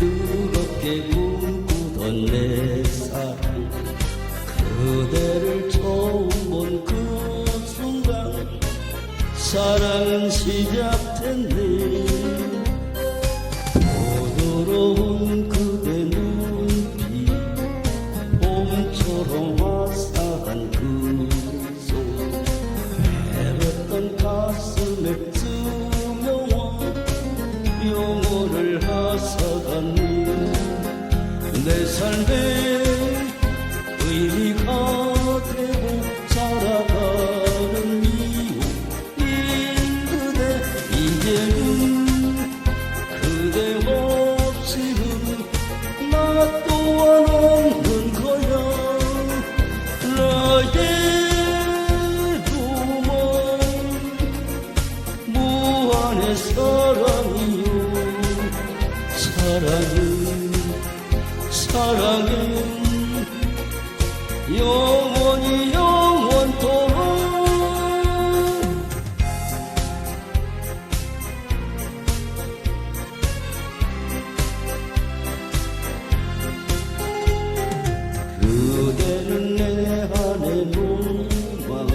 뜨겁게 꿈꾸던 내 사랑 그대를 처음 본 그 순간 사랑은 시작됐네 부드러운 그대 눈빛 봄처럼 화사한 그손. 애렸던 가슴에 내 삶에 의미가 되고 살아가는 이유 인 그대 이제는 그대 없이는 나 또한 없는 거야. 나의 로망 무한의 사랑이요. 사랑은 사랑은 영원히 영원토록 그대는 내 안의 로망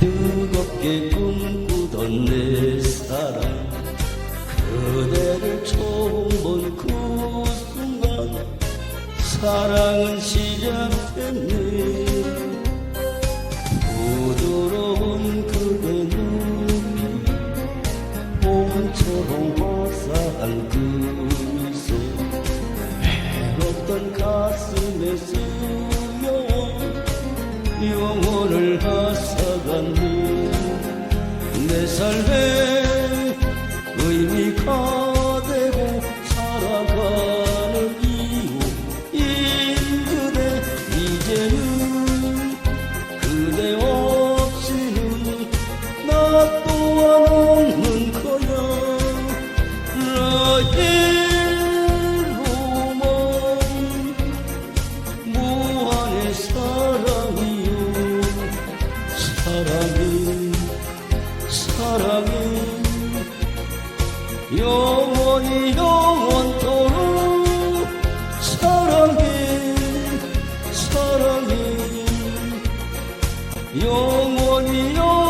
뜨겁게 꿈꾸던 내 사랑. 그대를 처음 본그 사랑은 시작됐네 부드러운 그대 눈이 봄처럼 화사한 그 미소 외롭던 가슴에 스며온 영혼을 하사갔네 내 삶에 로망 무한의 사랑이요 사랑이 사랑이 영원히 영원토록 사랑해 사랑해 영원히 영원히